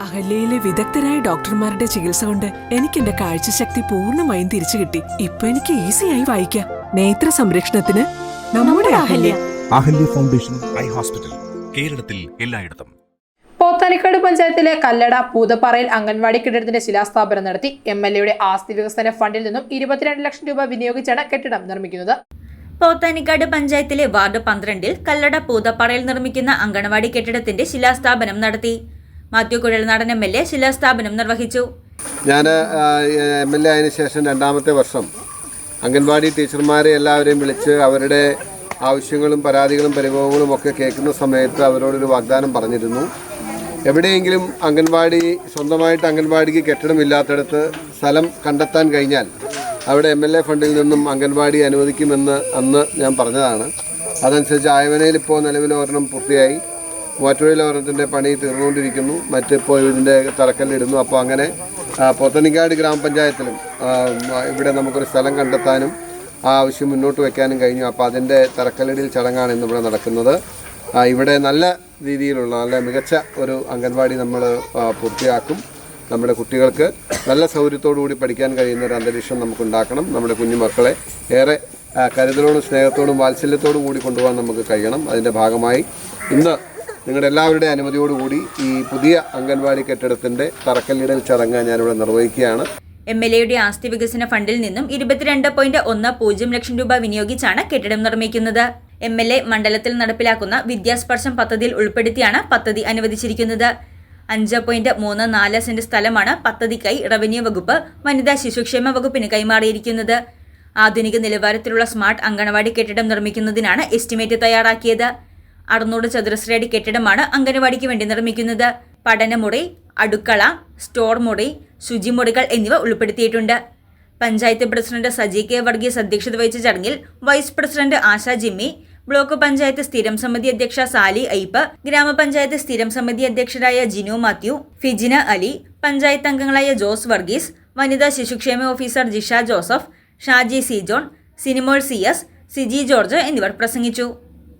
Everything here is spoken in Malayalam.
അഹല്യയിലെ വിദഗ്ധരായ ഡോക്ടർമാരുടെ ചികിത്സ കൊണ്ട് എനിക്ക് എന്റെ കാഴ്ചശക്തി പൂർണമായും തിരിച്ചു കിട്ടി. ഇപ്പൊ എനിക്ക് ഈസിയായി വായിക്കാം. നേത്ര സംരക്ഷണത്തിന് നമ്മുടെ Ahalya. Ahalya foundation eye hospital കേരളത്തിൽ എല്ലായിടത്തും. പോത്താനിക്കാട് പഞ്ചായത്തിലെ കല്ലട പൂതപ്പാറയിൽ അംഗൻവാടി കെട്ടിടത്തിന്റെ ശിലാസ്ഥാപനം നടത്തി എം എൽ എയുടെ ആസ്തി വികസന ഫണ്ടിൽ നിന്നും ഇരുപത്തിരണ്ട് ലക്ഷം രൂപ വിനിയോഗിച്ചാണ് കെട്ടിടം നിർമ്മിക്കുന്നത്. പോത്താനിക്കാട് പഞ്ചായത്തിലെ വാർഡ് പന്ത്രണ്ടിൽ കല്ലട പൂതപ്പാറയിൽ നിർമ്മിക്കുന്ന അംഗൻവാടി കെട്ടിടത്തിന്റെ ശിലാസ്ഥാപനം നടത്തി. Mathew Kuzhalnadan M L A ശിലാസ്ഥാപനം നിർവഹിച്ചു. ഞാൻ എം എൽ എ ആയതിനു ശേഷം രണ്ടാമത്തെ വർഷം അംഗൻവാടി ടീച്ചർമാരെ എല്ലാവരെയും വിളിച്ച് അവരുടെ ആവശ്യങ്ങളും പരാതികളും പരിഭവങ്ങളും ഒക്കെ കേൾക്കുന്ന സമയത്ത് അവരോടൊരു വാഗ്ദാനം പറഞ്ഞിരുന്നു. എവിടെയെങ്കിലും അംഗൻവാടി സ്വന്തമായിട്ട് അംഗൻവാടിക്ക് കെട്ടിടമില്ലാത്തടത്ത് സ്ഥലം കണ്ടെത്താൻ കഴിഞ്ഞാൽ അവിടെ എം എൽ എ ഫണ്ടിൽ നിന്നും അംഗൻവാടി അനുവദിക്കുമെന്ന് അന്ന് ഞാൻ പറഞ്ഞതാണ്. അതനുസരിച്ച് ആയവനയിൽ ഇപ്പോൾ നിലവിൽ ഒരെണ്ണം പൂർത്തിയായി. മൂവാറ്റുപുഴയിലെ ഒരെണ്ണത്തിന്റെ പണി തീർന്നുകൊണ്ടിരിക്കുന്നു. മറ്റിപ്പോൾ ഇതിന്റെ തറക്കല്ലിടുന്നു. അപ്പോൾ അങ്ങനെ പൊത്തനിക്കാട് ഗ്രാമപഞ്ചായത്തിലും ഇവിടെ നമുക്കൊരു സ്ഥലം കണ്ടെത്താനും ആ ആവശ്യം മുന്നോട്ട് വെക്കാനും കഴിഞ്ഞു. അപ്പോൾ അതിന്റെ തറക്കല്ലിടൽ ചടങ്ങാണ് ഇന്നിവിടെ നടക്കുന്നത്. ഇവിടെ നല്ല രീതിയിലുള്ള നല്ല മികച്ച ഒരു അംഗൻവാടി നമ്മൾ പൂർത്തിയാക്കും. നമ്മുടെ കുട്ടികൾക്ക് നല്ല കൂടി പഠിക്കാൻ കഴിയുന്ന ഒരു അന്തരീക്ഷം നമുക്കുണ്ടാക്കണം. നമ്മുടെ കുഞ്ഞു മക്കളെ ഏറെ കരുതലോടും സ്നേഹത്തോടും വാത്സല്യത്തോടും കൂടി കൊണ്ടുപോകാൻ നമുക്ക് കഴിയണം. അതിന്റെ ഭാഗമായി ഇന്ന് നിങ്ങളുടെ എല്ലാവരുടെയും അനുമതിയോടുകൂടി ഈ പുതിയ അംഗൻവാടി കെട്ടിടത്തിന്റെ തറക്കല്ലിടൽ ചടങ്ങ് ഞാനിവിടെ നിർവഹിക്കുകയാണ്. എം എൽ എയുടെ ആസ്തി വികസന ഫണ്ടിൽ നിന്നും ഇരുപത്തിരണ്ട് പോയിന്റ് ഒന്ന് പൂജ്യം ലക്ഷം രൂപ വിനിയോഗിച്ചാണ് കെട്ടിടം നിർമ്മിക്കുന്നത്. എം എൽ എ മണ്ഡലത്തിൽ നടപ്പിലാക്കുന്ന വിദ്യാസ്പർശം പദ്ധതിയിൽ ഉൾപ്പെടുത്തിയാണ് പദ്ധതി അനുവദിച്ചിരിക്കുന്നത്. അഞ്ച് പോയിന്റ് മൂന്ന് നാല് സെന്റ് സ്ഥലമാണ് പദ്ധതിക്കായി റവന്യൂ വകുപ്പ് വനിതാ ശിശുക്ഷേമ വകുപ്പിന് കൈമാറിയിരിക്കുന്നത്. ആധുനിക നിലവാരത്തിലുള്ള സ്മാർട്ട് അങ്കണവാടി കെട്ടിടം നിർമ്മിക്കുന്നതിനാണ് എസ്റ്റിമേറ്റ് തയ്യാറാക്കിയത്. അറുന്നൂറ് ചതുരശ്രയടി കെട്ടിടമാണ് അംഗനവാടിക്ക് വേണ്ടി നിർമ്മിക്കുന്നത്. പഠനമുറി അടുക്കള സ്റ്റോർ മുറി ശുചിമുറികൾ എന്നിവ ഉൾപ്പെടുത്തിയിട്ടുണ്ട്. പഞ്ചായത്ത് പ്രസിഡന്റ് സജി കെ വർഗീസ് അധ്യക്ഷത വഹിച്ച ചടങ്ങിൽ vice president Asha Jimmy block panchayat സ്ഥിരം സമിതി അധ്യക്ഷ സാലി ഐപ്പ് ഗ്രാമപഞ്ചായത്ത് സ്ഥിരം സമിതി അധ്യക്ഷരായ ജിനു മാത്യു ഫിജിന അലി പഞ്ചായത്ത് അംഗങ്ങളായ ജോസ് വർഗീസ് വനിതാ ശിശുക്ഷേമ officer Jisha Joseph Shaji C John Sinimol C S Siji George എന്നിവർ പ്രസംഗിച്ചു.